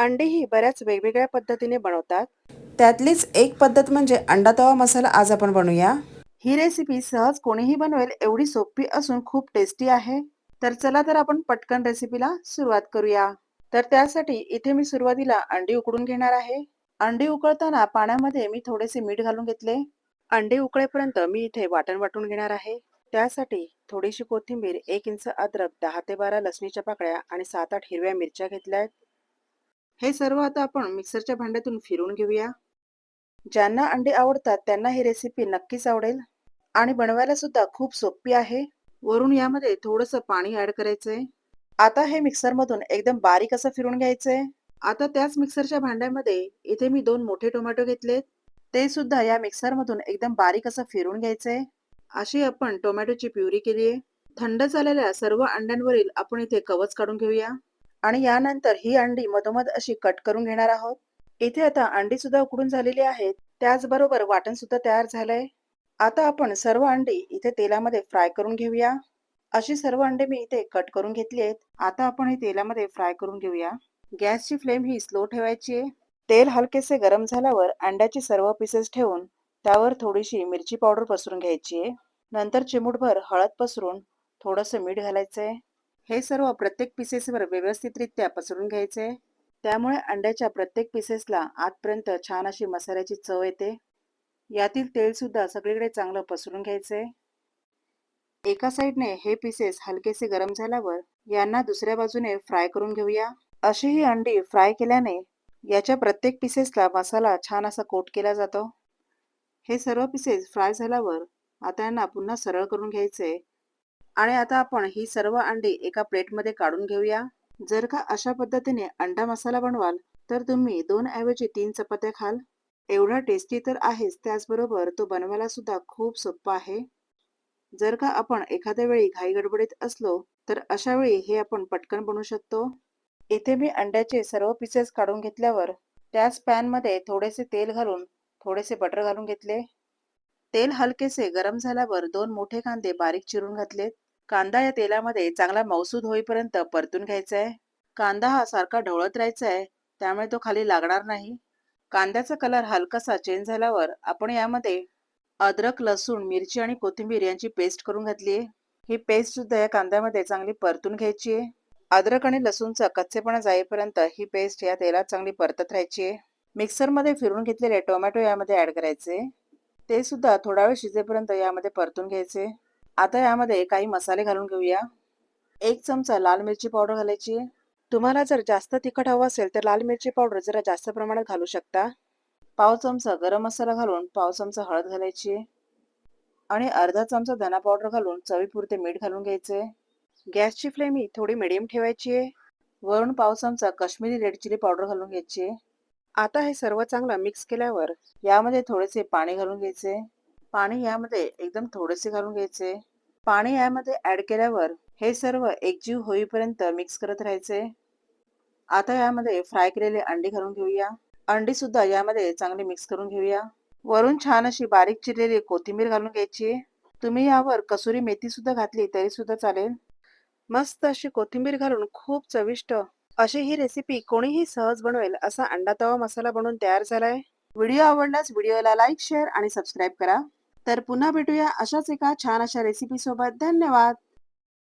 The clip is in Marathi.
अंडी ही बऱ्याच वेगवेगळ्या पद्धतीने बनवतात. त्यातलीच एक पद्धत म्हणजे अंडा तवा मसाला आज आपण बनवूया. ही रेसिपी सहज कोणीही बनवेल एवढी सोपी असून खूप टेस्टी आहे. तर चला तर आपण पटकन रेसिपीला सुरुवात करूया. तर त्यासाठी इथे मी सुरुवातीला अंडी उकडून घेणार आहे. अंडी उकळताना पाण्यामध्ये मी थोडेसे मीठ घालून घेतले. अंडे उकळेपर्यंत मी इथे वाटण वाटून घेणार आहे. त्यासाठी थोडीशी कोथिंबीर एक इंच अद्रक दहा ते बारा लसणीच्या पाकळ्या आणि सात आठ हिरव्या मिरच्या घेतल्या आहेत हे सर्व आता आपण मिक्सरच्या भांड्यातून फिरून घेऊया. ज्यांना अंडे आवडतात त्यांना ही रेसिपी नक्कीच आवडेल. आणि बनवायला सुद्धा खूप सोपी आहे. वरून यामध्ये थोडंसं पाणी ऍड करायचंय. आता हे मिक्सरमधून एकदम बारीक असं फिरून घ्यायचंय. आता त्याच मिक्सरच्या भांड्यामध्ये इथे मी दोन मोठे टोमॅटो घेतलेत. ते सुद्धा या मिक्सरमधून एकदम बारीक असं फिरून घ्यायचंय. अशी आपण टोमॅटोची प्युरी केली आहे थंड झालेल्या सर्व अंड्यांवरील आपण इथे कवच काढून घेऊया. आणि यानंतर ही अंडी मधोमध अशी कट करून घेणार आहोत. इथे आता अंडी सुद्धा उकडून झालेली आहेत. त्याचबरोबर वाटण सुद्धा तयार झालंय. आता आपण सर्व अंडी इथे तेलामध्ये फ्राय करून घेऊया. अशी सर्व अंडे मी इथे कट करून घेतली आहेत. आता आपण हे तेलामध्ये फ्राय करून घेऊया. गॅसची फ्लेम ही स्लो ठेवायची आहे. तेल हलकेसे गरम झाल्यावर अंड्याचे सर्व पीसेस ठेवून त्यावर थोडीशी मिरची पावडर पसरून घ्यायची आहे. नंतर चिमूटभर हळद पसरून थोडंसं मीठ घालायचंय. हे सर्व प्रत्येक पिसेसवर व्यवस्थितरित्या पसरून घ्यायचे. त्यामुळे अंड्याच्या प्रत्येक पिसेसला आतपर्यंत छान अशी मसाल्याची चव येते. यातील तेलसुद्धा सगळीकडे चांगलं पसरून घ्यायचे. एका साईडने हे पीसेस हलकेसे गरम झाल्यावर यांना दुसऱ्या बाजूने फ्राय करून घेऊया. अशी ही अंडी फ्राय केल्याने याच्या प्रत्येक पिसेसला मसाला छान असा कोट केला जातो. हे सर्व पीसेस फ्राय झाल्यावर आता यांना पुन्हा सरळ करून घ्यायचे. आणि आता आपण ही सर्व अंडी एका प्लेटमध्ये काढून घेऊया. जर का अशा पद्धतीने अंडा मसाला बनवाल तर तुम्ही दोन ऐवजी तीन चपात्या खाल. एवढा टेस्टी तर आहेच त्याचबरोबर तो बनवायला सुद्धा खूप सोपा आहे. जर का आपण एखाद्या वेळी घाई गडबडीत असलो तर अशा वेळी हे आपण पटकन बनवू शकतो. इथे मी अंड्याचे सर्व पीसेस काढून घेतल्यावर त्याच पॅनमध्ये थोडेसे तेल घालून थोडेसे बटर घालून घेतले. तेल हलकेसे गरम झाल्यावर दोन मोठे कांदे बारीक चिरून घातलेत. कांदा या तेलामध्ये चांगला मौसूद होईपर्यंत परतून घ्यायचा आहे कांदा हा सारखा ढवळत राहायचा आहे त्यामुळे तो खाली लागणार नाही. कांद्याचा कलर हलकासा चेंज झाल्यावर आपण यामध्ये अद्रक लसूण मिरची आणि कोथिंबीर यांची पेस्ट करून घातली आहे ही पेस्ट सुद्धा या कांद्यामध्ये चांगली परतून घ्यायची आहे अद्रक आणि लसूणचा कच्चेपणा जाईपर्यंत ही पेस्ट या तेलात चांगली परतत राहायची आहे मिक्सरमध्ये फिरून घेतलेले टोमॅटो यामध्ये ऍड करायचे. ते सुद्धा थोडा वेळ शिजेपर्यंत यामध्ये परतून घ्यायचे. आता यामध्ये काही मसाले घालून घेऊया. एक चमचा लाल मिरची पावडर घालायची. तुम्हाला जर जास्त तिखट हवं असेल तर लाल मिरची पावडर जरा जास्त प्रमाणात घालू शकता. पाव चमचा गरम मसाला घालून पाव चमचा हळद घालायची. आणि अर्धा चमचा धना पावडर घालून चवीपुरते मीठ घालून घ्यायचे. गॅसची फ्लेम ही थोडी मिडियम ठेवायची. आहे वरून पाव चमचा काश्मीरी रेड चिली पावडर घालून घ्यायची. आता हे सर्व चांगलं मिक्स केल्यावर यामध्ये थोडेसे पाणी घालून घ्यायचे. पाणी यामध्ये एकदम थोडेसे घालून घ्यायचे. पाणी यामध्ये ऍड केल्यावर हे सर्व एकजीव होईपर्यंत मिक्स करत राहायचे. आता यामध्ये फ्राय केलेले अंडी घालून घेऊया. अंडी सुद्धा यामध्ये चांगली मिक्स करून घेऊया. वरून छान अशी बारीक चिरलेली कोथिंबीर घालून घ्यायची. तुम्ही यावर कसुरी मेथी सुद्धा घातली तरी सुद्धा चालेल. मस्त अशी कोथिंबीर घालून खूप चविष्ट अशी ही रेसिपी कोणीही सहज बनवेल असा अंडा तवा मसाला बनवून तयार झालाय. व्हिडिओ आवडल्यास व्हिडिओला लाईक शेअर आणि सबस्क्राईब करा. तर पुन्हा भेटूया अशाच एका छान अशा रेसिपी सोबत. धन्यवाद.